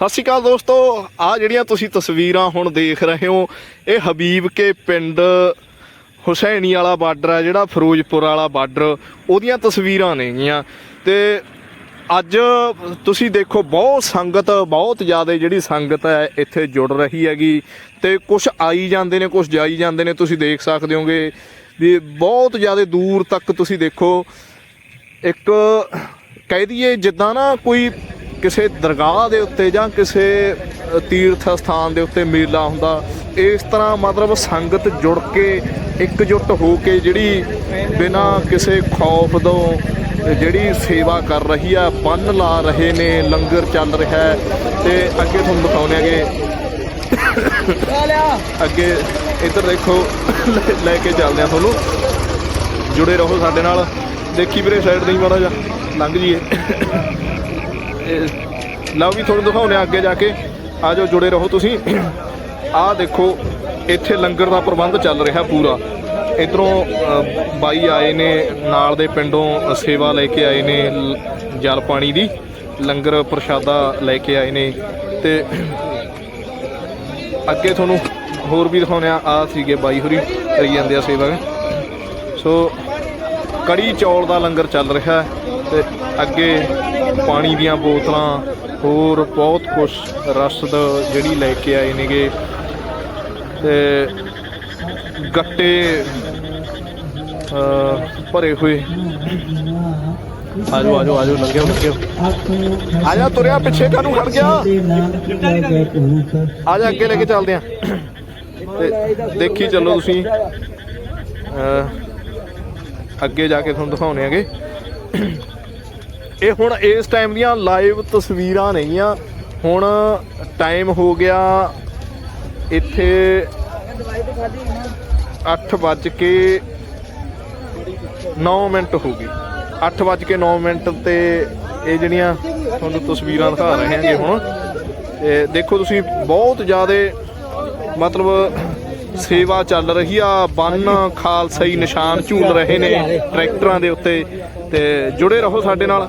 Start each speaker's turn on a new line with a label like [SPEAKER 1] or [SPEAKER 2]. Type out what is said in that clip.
[SPEAKER 1] ਸਤਿ ਸ਼੍ਰੀ ਅਕਾਲ ਦੋਸਤੋ। ਆ ਜਿਹੜੀਆਂ ਤੁਸੀਂ ਤਸਵੀਰਾਂ ਹੁਣ ਦੇਖ ਰਹੇ ਹੋ, ਇਹ ਹਬੀਬ ਕੇ ਪਿੰਡ ਹੁਸੈਨੀ ਵਾਲਾ ਬਾਰਡਰ ਹੈ ਜਿਹੜਾ ਫਿਰੋਜ਼ਪੁਰ ਵਾਲਾ ਬਾਰਡਰ, ਉਹਦੀਆਂ ਤਸਵੀਰਾਂ ਨੇਗੀਆਂ। ਤੇ ਅੱਜ ਤੁਸੀਂ ਦੇਖੋ, ਬਹੁਤ ਸੰਗਤ, ਬਹੁਤ ਜ਼ਿਆਦਾ ਜਿਹੜੀ ਸੰਗਤ ਹੈ, ਇੱਥੇ ਜੁੜ ਰਹੀ ਹੈਗੀ। ਤੇ ਕੁਝ ਆਈ ਜਾਂਦੇ ਨੇ ਕੁਝ ਜਾਈ ਜਾਂਦੇ ਨੇ, ਤੁਸੀਂ ਦੇਖ ਸਕਦੇ ਹੋਗੇ ਵੀ ਬਹੁਤ ਜ਼ਿਆਦਾ ਦੂਰ ਤੱਕ ਤੁਸੀਂ ਦੇਖੋ। ਇੱਕ ਕਹਿ ਦਈਏ, ਜਿੱਦਾਂ ਨਾ ਕੋਈ ਕਿਸੇ ਦਰਗਾਹ ਦੇ ਉੱਤੇ ਜਾਂ ਕਿਸੇ ਤੀਰਥ ਸਥਾਨ ਦੇ ਉੱਤੇ ਮੇਲਾ ਹੁੰਦਾ, ਇਸ ਤਰ੍ਹਾਂ ਮਤਲਬ ਸੰਗਤ ਜੁੜ ਕੇ ਇਕਜੁੱਟ ਹੋ ਕੇ ਜਿਹੜੀ ਬਿਨਾਂ ਕਿਸੇ ਖੌਫ ਤੋਂ, ਜਿਹੜੀ ਸੇਵਾ ਕਰ ਰਹੀ ਆ, ਬੰਨ ਲਾ ਰਹੇ ਨੇ, ਲੰਗਰ ਚੱਲ ਰਿਹਾ ਹੈ। ਤੇ ਅੱਗੇ ਤੁਹਾਨੂੰ ਦਿਖਾਉਂਦੇ ਆਗੇ ਅੱਗੇ ਇੱਧਰ ਦੇਖੋ, ਲੈ- ਲੈ ਕੇ ਚੱਲਦੇ ਆ ਤੁਹਾਨੂੰ। ਜੁੜੇ ਰਹੋ ਸਾਡੇ ਨਾਲ। ਦੇਖੀ ਵੀਰੇ ਸਾਈਡ ਨਹੀਂ ਮਾੜਾ ਜਾ ਲੰਘ ਜੀਏ ਲਓ ਵੀ ਤੁਹਾਨੂੰ ਦਿਖਾਉਂਦੇ ਆ ਅੱਗੇ ਜਾ ਕੇ। ਆ ਜਾਓ, ਜੁੜੇ ਰਹੋ ਤੁਸੀਂ। ਆਹ ਦੇਖੋ, ਇੱਥੇ ਲੰਗਰ ਦਾ ਪ੍ਰਬੰਧ ਚੱਲ ਰਿਹਾ ਪੂਰਾ। ਇਧਰੋਂ ਬਾਈ ਆਏ ਨੇ, ਨਾਲ ਦੇ ਪਿੰਡੋਂ ਸੇਵਾ ਲੈ ਕੇ ਆਏ ਨੇ ਲ- ਜਲ ਪਾਣੀ ਦੀ। ਲੰਗਰ ਪ੍ਰਸ਼ਾਦਾ ਲੈ ਕੇ ਆਏ ਨੇ। ਤੇ ਅੱਗੇ ਤੁਹਾਨੂੰ ਹੋਰ ਵੀ ਦਿਖਾਉਂਦੇ ਆ ਆ ਸੀਗੇ ਬਾਈ ਹੋਰੀ, ਕਰੀ ਜਾਂਦੇ ਆ ਸੇਵਾ। ਸੋ, ਕੜੀ ਚੌਲ ਦਾ ਲੰਗਰ ਚੱਲ ਰਿਹਾ। ਹੈ ਤੇ ਅੱਗੇ ਪਾਣੀ ਦੀਆਂ ਬੋਤਲਾਂ, ਹੋਰ ਬਹੁਤ ਕੁਝ ਰਸਦ ਜਿਹੜੀ ਲੈ ਕੇ ਆਏ ਨੇਗੇ। ਤੇ ਗੱਟੇ ਭਰੇ ਹੋਏ। ਆਜੋ ਆਜੋ ਆਜੋ ਲੰਘਿਓ ਲੰਘਿਓ ਆ ਜਾ, ਤੁਰਿਆ ਪਿੱਛੇ ਕਾਨੂੰ ਖੜ ਗਿਆ? ਆ ਜਾ, ਅੱਗੇ ਲੈ ਕੇ ਚੱਲਦੇ ਆ। ਤੇ ਦੇਖੀ ਚੱਲੋ ਤੁਸੀਂ। ਅੱਗੇ ਜਾ ਕੇ ਤੁਹਾਨੂੰ ਦਿਖਾਉਣੇ ਆਗੇ ਇਹ ਹੁਣ ਇਸ ਟਾਈਮ ਦੀਆਂ ਲਾਈਵ ਤਸਵੀਰਾਂ ਨਹੀਂਆਂ ਹੁਣ ਟਾਈਮ ਹੋ ਗਿਆ ਇੱਥੇ 8 ਵੱਜ ਕੇ 9 ਮਿੰਟ ਹੋ ਗਏ। 8 ਵੱਜ ਕੇ 9 ਮਿੰਟ ਤੇ ਇਹ ਜਿਹੜੀਆਂ ਤੁਹਾਨੂੰ ਤਸਵੀਰਾਂ ਦਿਖਾ ਰਹੇ ਹਾਂ ਜੀ ਹੁਣ, ਤੇ ਦੇਖੋ ਤੁਸੀਂ ਬਹੁਤ ਜ਼ਿਆਦਾ ਮਤਲਬ ਸੇਵਾ ਚੱਲ ਰਹੀ ਆ, ਬੰਨ ਖਾਲਸਾਈ ਨਿਸ਼ਾਨ ਝੂਲ ਰਹੇ ਨੇ ਟਰੈਕਟਰਾਂ ਦੇ ਉੱਤੇ, ਤੇ ਜੁੜੇ ਰਹੋ ਸਾਡੇ ਨਾਲ।